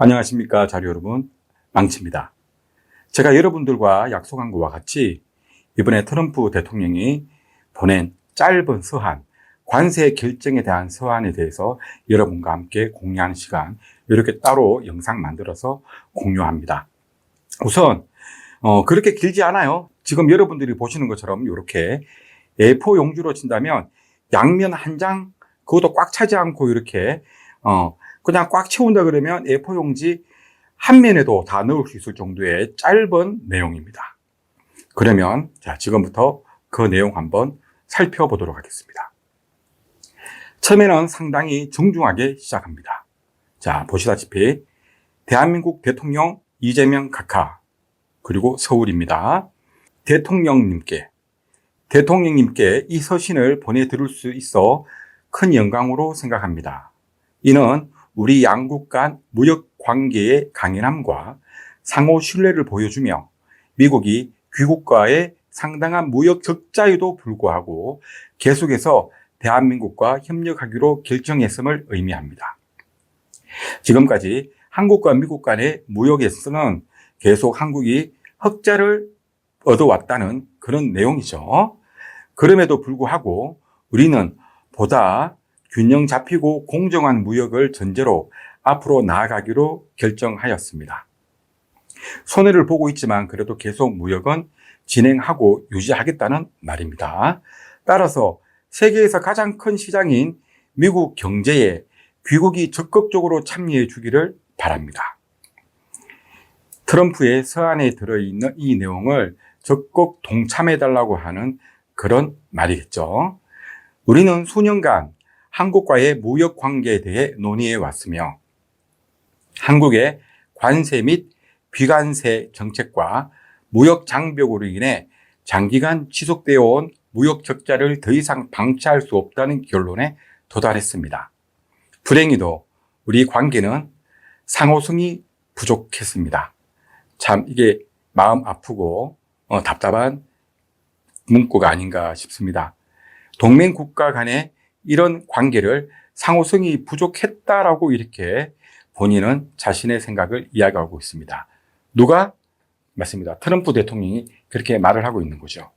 안녕하십니까 자료 여러분 망치입니다. 제가 여러분들과 약속한 것과 같이 이번에 트럼프 대통령이 보낸 짧은 서한 관세 결정에 대한 서한에 대해서 여러분과 함께 공유하는 시간 이렇게 따로 영상 만들어서 공유합니다. 우선 어, 그렇게 길지 않아요. 지금 여러분들이 보시는 것처럼 이렇게 A4 용지로 친다면 양면 한 장 그것도 꽉 차지 않고 이렇게 어, 그냥 꽉 채운다 그러면 A4 용지 한 면에도 다 넣을 수 있을 정도의 짧은 내용입니다. 그러면 자 지금부터 그 내용 한번 살펴보도록 하겠습니다. 처음에는 상당히 정중하게 시작합니다. 자 보시다시피 대한민국 대통령 이재명 각하 그리고 서울입니다. 대통령님께 대통령님께 이 서신을 보내드릴 수 있어 큰 영광으로 생각합니다. 이는 우리 양국 간 무역 관계의 강인함과 상호 신뢰를 보여주며 미국이 귀국과의 상당한 무역 적자에도 불구하고 계속해서 대한민국과 협력하기로 결정했음을 의미합니다. 지금까지 한국과 미국 간의 무역에서는 계속 한국이 흑자를 얻어왔다는 그런 내용이죠. 그럼에도 불구하고 우리는 보다 균형 잡히고 공정한 무역을 전제로 앞으로 나아가기로 결정하였습니다. 손해를 보고 있지만 그래도 계속 무역은 진행하고 유지하겠다는 말입니다. 따라서 세계에서 가장 큰 시장인 미국 경제에 귀국이 적극적으로 참여해 주기를 바랍니다. 트럼프의 서한에 들어있는 이 내용을 적극 동참해 달라고 하는 그런 말이겠죠. 우리는 수년간 한국과의 무역 관계에 대해 논의해 왔으며 한국의 관세 및 비관세 정책과 무역 장벽으로 인해 장기간 지속되어 온 무역 적자를 더 이상 방치할 수 없다는 결론에 도달했습니다. 불행히도 우리 관계는 상호성이 부족했습니다. 참 이게 마음 아프고 어, 답답한 문구가 아닌가 싶습니다. 동맹 국가 간의 이런 관계를 상호성이 부족했다라고 이렇게 본인은 자신의 생각을 이야기하고 있습니다. 누가? 맞습니다. 트럼프 대통령이 그렇게 말을 하고 있는 거죠.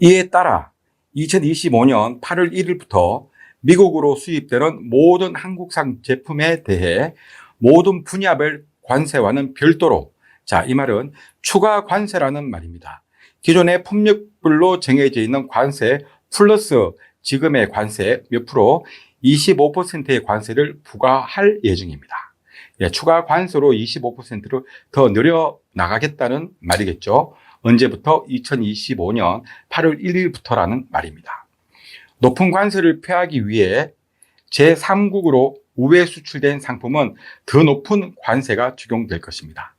이에 따라 2025년 8월 1일부터 미국으로 수입되는 모든 한국산 제품에 대해 모든 분야별 관세와는 별도로 자, 이 말은 추가 관세라는 말입니다. 기존의 품목별로 정해져 있는 관세 플러스 지금의 관세 몇 프로 25%의 관세를 부과할 예정입니다. 예, 추가 관세로 25%를 더 늘려 나가겠다는 말이겠죠. 언제부터? 2025년 8월 1일부터라는 말입니다. 높은 관세를 피하기 위해 제3국으로 우회 수출된 상품은 더 높은 관세가 적용될 것입니다.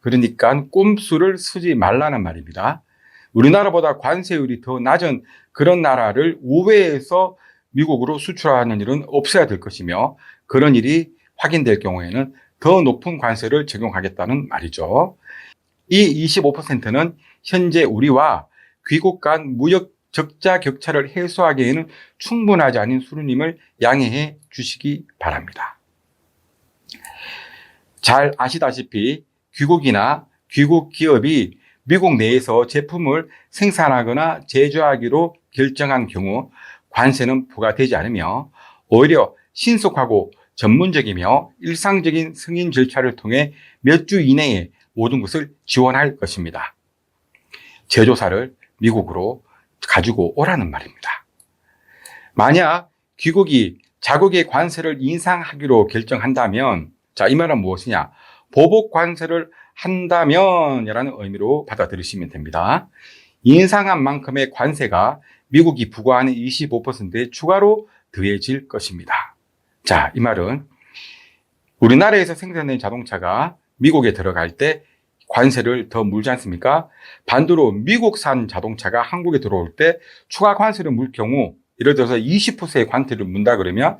그러니까 꼼수를 쓰지 말라는 말입니다. 우리나라보다 관세율이 더 낮은 그런 나라를 우회해서 미국으로 수출하는 일은 없어야 될 것이며 그런 일이 확인될 경우에는 더 높은 관세를 적용하겠다는 말이죠. 이 25%는 현재 우리와 귀국 간 무역 적자 격차를 해소하기에는 충분하지 않은 수준임을 양해해 주시기 바랍니다. 잘 아시다시피 귀국이나 귀국 기업이 미국 내에서 제품을 생산하거나 제조하기로 결정한 경우 관세는 부과되지 않으며 오히려 신속하고 전문적이며 일상적인 승인 절차를 통해 몇 주 이내에 모든 것을 지원할 것입니다. 제조사를 미국으로 가지고 오라는 말입니다. 만약 귀국이 자국의 관세를 인상하기로 결정한다면 자, 이 말은 무엇이냐? 보복 관세를 한다면 이라는 의미로 받아들이시면 됩니다. 인상한 만큼의 관세가 미국이 부과하는 25%에 추가로 더해질 것입니다. 자, 이 말은 우리나라에서 생산된 자동차가 미국에 들어갈 때 관세를 더 물지 않습니까? 반대로 미국산 자동차가 한국에 들어올 때 추가 관세를 물 경우 예를 들어서 20%의 관세를 문다 그러면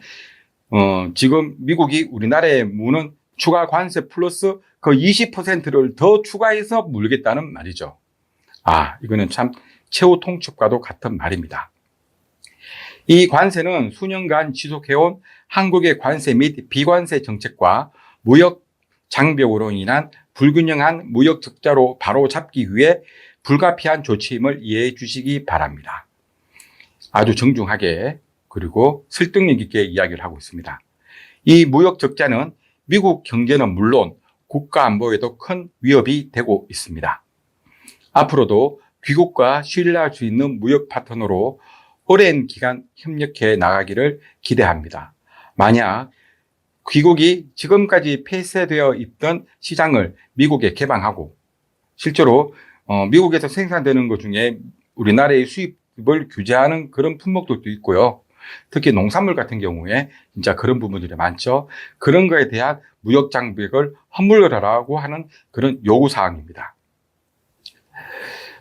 어, 지금 미국이 우리나라에 무는 추가 관세 플러스 그 20%를 더 추가해서 물겠다는 말이죠. 아, 이거는 참 최후 통첩과도 같은 말입니다. 이 관세는 수년간 지속해온 한국의 관세 및 비관세 정책과 무역 장벽으로 인한 불균형한 무역 적자로 바로 잡기 위해 불가피한 조치임을 이해해 주시기 바랍니다. 아주 정중하게 그리고 설득력 있게 이야기를 하고 있습니다. 이 무역 적자는 미국 경제는 물론 국가 안보에도 큰 위협이 되고 있습니다. 앞으로도 귀국과 신뢰할 수 있는 무역 파트너로 오랜 기간 협력해 나가기를 기대합니다. 만약 귀국이 지금까지 폐쇄되어 있던 시장을 미국에 개방하고 실제로 어, 미국에서 생산되는 것 중에 우리나라의 수입을 규제하는 그런 품목들도 있고요. 특히 농산물 같은 경우에 진짜 그런 부분들이 많죠. 그런 거에 대한 무역 장벽을 허물어라라고 하는 그런 요구 사항입니다.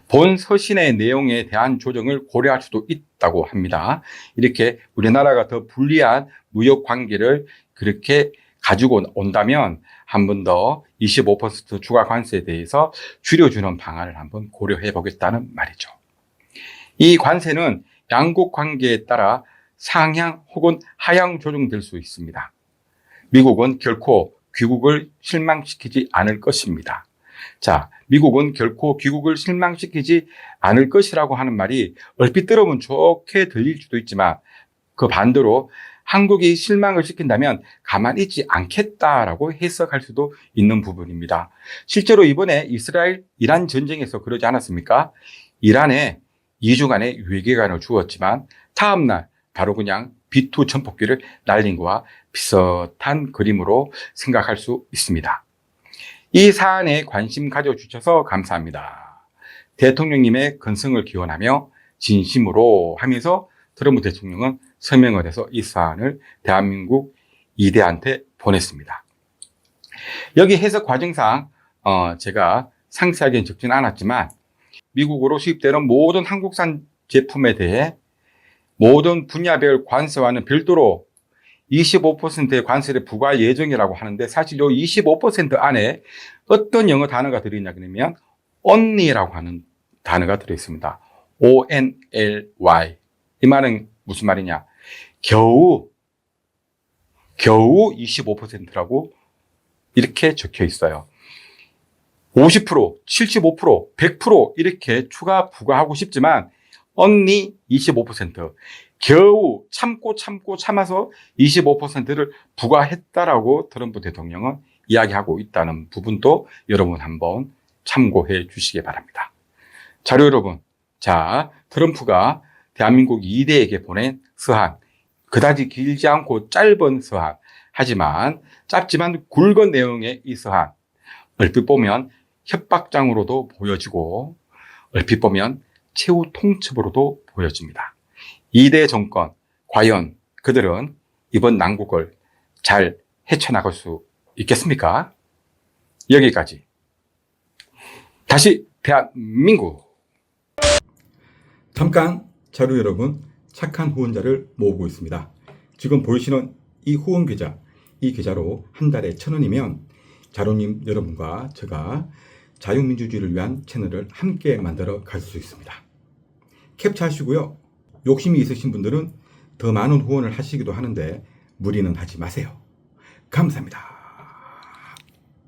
본 서신의 내용에 대한 조정을 고려할 수도 있다고 합니다. 이렇게 우리나라가 더 불리한 무역 관계를 그렇게 가지고 온다면 한 번 더 25% 추가 관세에 대해서 줄여주는 방안을 한번 고려해 보겠다는 말이죠. 이 관세는 양국 관계에 따라 상향 혹은 하향 조정될 수 있습니다. 미국은 결코 귀국을 실망시키지 않을 것입니다. 자, 미국은 결코 귀국을 실망시키지 않을 것이라고 하는 말이 얼핏 들으면 좋게 들릴 수도 있지만 그 반대로 한국이 실망을 시킨다면 가만히 있지 않겠다라고 해석할 수도 있는 부분입니다. 실제로 이번에 이스라엘 이란 전쟁에서 그러지 않았습니까? 이란에 2주간의 외교관을 주었지만 다음날 바로 그냥 B2 전폭기를 날린 거와 비슷한 그림으로 생각할 수 있습니다. 이 사안에 관심 가져주셔서 감사합니다. 대통령님의 건승을 기원하며 진심으로 하면서 트럼프 대통령은 서명을 해서 이 사안을 대한민국 이대한테 보냈습니다. 여기 해석 과정상 어, 제가 상세하게 적지는 않았지만 미국으로 수입되는 모든 한국산 제품에 대해 모든 분야별 관세와는 별도로 25%의 관세를 부과할 예정이라고 하는데 사실 이25% 안에 어떤 영어 단어가 들어있냐 그러면 only라고 하는 단어가 들어있습니다. O-N-L-Y. 이 말은 무슨 말이냐? 겨우, 겨우 25%라고 이렇게 적혀 있어요. 50%, 75%, 100% 이렇게 추가 부과하고 싶지만 only 25%. 겨우 참고 참고 참아서 25%를 부과했다라고 트럼프 대통령은 이야기하고 있다는 부분도 여러분 한번 참고해 주시기 바랍니다. 자료 여러분, 자, 트럼프가 대한민국 2대에게 보낸 서한, 그다지 길지 않고 짧은 서한, 하지만 짧지만 굵은 내용의 이 서한, 얼핏 보면 협박장으로도 보여지고, 얼핏 보면 최후 통첩으로도 보여집니다. 2대 정권, 과연 그들은 이번 난국을 잘 헤쳐나갈 수 있겠습니까? 여기까지. 다시 대한민국. 잠깐 자료 여러분 착한 후원자를 모으고 있습니다. 지금 보이시는 이 후원 계좌, 이 계좌로 한 달에 천 원이면 자료님 여러분과 제가 자유민주주의를 위한 채널을 함께 만들어 갈 수 있습니다. 캡처하시고요. 욕심이 있으신 분들은 더 많은 후원을 하시기도 하는데 무리는 하지 마세요. 감사합니다.